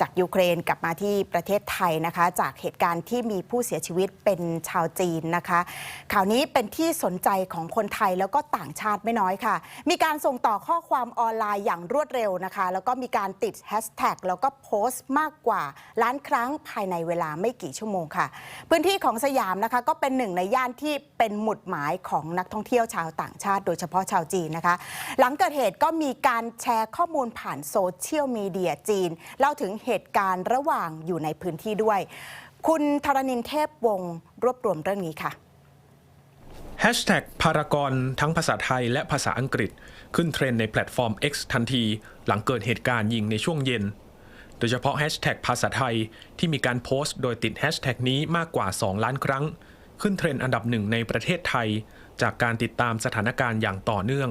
จากยูเครนกลับมาที่ประเทศไทยนะคะ จากเหตุการณ์ที่มีผู้เสียชีวิตเป็นชาวจีนนะคะ ข่าวนี้เป็นที่สนใจของคนไทยแล้วก็ต่างชาติไม่น้อยค่ะ มีการส่งต่อข้อความออนไลน์อย่างรวดเร็วนะคะ แล้วก็มีการติดแฮชแท็กแล้วก็โพสต์มากกว่าล้านครั้งภายในเวลาไม่กี่ชั่วโมงค่ะ พื้นที่ของสยามนะคะ ก็เป็นหนึ่งในย่านที่เป็นหมุดหมายของนักท่องเที่ยวชาวต่างชาติ โดยเฉพาะชาวจีนนะคะ หลังเกิดเหตุก็มีการแชร์ข้อมูลผ่านโซเชียลมีเดียจีนเล่าถึงเหตุการณ์ระหว่างอยู่ในพื้นที่ด้วย คุณธรณินเทพวงศ์รวบรวมเรื่องนี้ค่ะแฮชแท็กพารากอนทั้งภาษาไทยและภาษาอังกฤษ ขึ้นเทรนในแพลตฟอร์ม X ทันที หลังเกิดเหตุการณ์ยิงในช่วงเย็น โดยเฉพาะแฮชแท็กภาษาไทยที่มีการโพสต์โดยติดแฮชแท็กนี้มากกว่า 2 ล้านครั้ง ขึ้นเทรนอันดับหนึ่งในประเทศไทย จากการติดตามสถานการณ์อย่างต่อเนื่อง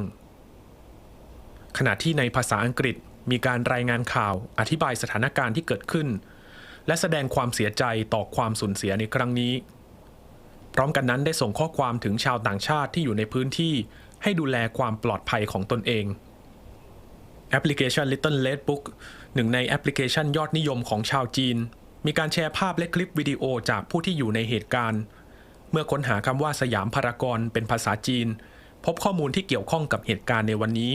ขณะที่ในภาษาอังกฤษ มีการรายงานข่าวอธิบายสถานการณ์ที่เกิดขึ้น และแสดงความเสียใจต่อความสูญเสียในครั้งนี้ พร้อมกันนั้นได้ส่งข้อความถึงชาวต่างชาติที่อยู่ในพื้นที่ ให้ดูแลความปลอดภัยของตนเองแอปพลิเคชัน Little Red Book หนึ่งในแอปพลิเคชันยอดนิยมของชาวจีน มีการแชร์ภาพและคลิปวิดีโอจากผู้ที่อยู่ในเหตุการณ์ เมื่อค้นหาคำว่าสยามพารากอนเป็นภาษาจีน พบข้อมูลที่เกี่ยวข้องกับเหตุการณ์ในวันนี้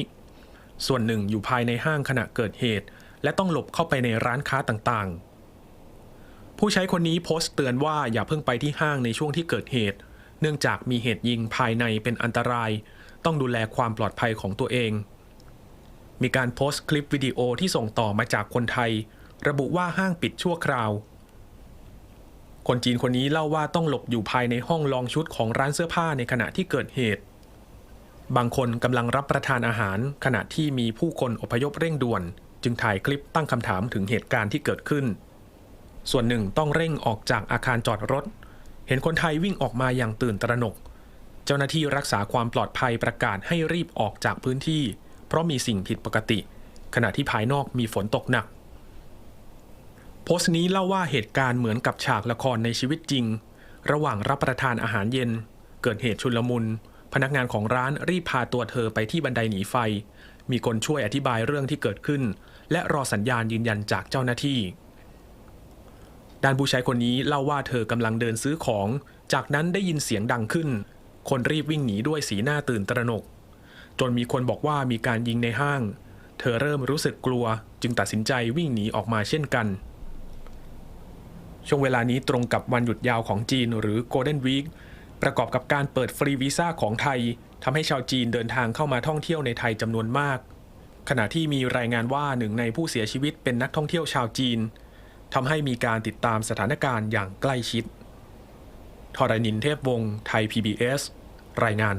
ส่วนหนึ่งอยู่ภายในห้างขณะเกิดเหตุ และต้องหลบเข้าไปในร้านค้าต่างๆ ผู้ใช้คนนี้โพสต์เตือนว่าอย่าเพิ่งไปที่ห้างในช่วงที่เกิดเหตุ เนื่องจากมีเหตุยิงภายในเป็นอันตราย ต้องดูแลความปลอดภัยของตัวเอง มีการโพสต์คลิปวิดีโอที่ส่งต่อมาจากคนไทย ระบุว่าห้างปิดชั่วคราว คนจีนคนนี้เล่าว่าต้องหลบอยู่ภายในห้องลองชุดของร้านเสื้อผ้าในขณะที่เกิดเหตุ บางคนกำลังรับประทานอาหาร ขณะที่มีผู้คนอพยพเร่งด่วน จึงถ่ายคลิปตั้งคำถามถึงเหตุการณ์ที่เกิดขึ้น ส่วนหนึ่งต้องเร่งออกจากอาคารจอดรถ เห็นคนไทยวิ่งออกมาอย่างตื่นตระหนก เจ้าหน้าที่รักษาความปลอดภัยประกาศให้รีบออกจากพื้นที่ เพราะมีสิ่งผิดปกติ ขณะที่ภายนอกมีฝนตกหนัก โพสต์นี้เล่าว่าเหตุการณ์เหมือนกับฉากละครในชีวิตจริง ระหว่างรับประทานอาหารเย็น เกิดเหตุชุลมุน พนักงานของร้านรีบพาตัวเธอไปที่บันไดหนีไฟ มีคนช่วยอธิบายเรื่องที่เกิดขึ้น และรอสัญญาณยืนยันจากเจ้าหน้าที่ ด้านผู้ใช้คนนี้เล่าว่าเธอกำลังเดินซื้อของ จากนั้นได้ยินเสียงดังขึ้น คนรีบวิ่งหนีด้วยสีหน้าตื่นตระหนก จนมีคนบอกว่ามีการยิงในห้าง เธอเริ่มรู้สึกกลัว จึงตัดสินใจวิ่งหนีออกมาเช่นกันช่วงเวลานี้ตรงกับวันหยุดยาวของจีนหรือ Golden Week ประกอบกับการเปิดฟรีวีซ่าของไทยทำให้ชาวจีนเดินทางเข้ามาท่องเที่ยวในไทยจำนวนมาก ขณะที่มีรายงานว่าหนึ่งในผู้เสียชีวิตเป็นนักท่องเที่ยวชาวจีนทำให้มีการติดตามสถานการณ์อย่างใกล้ชิดทรณินเทพวงศ์ไทย PBS รายงาน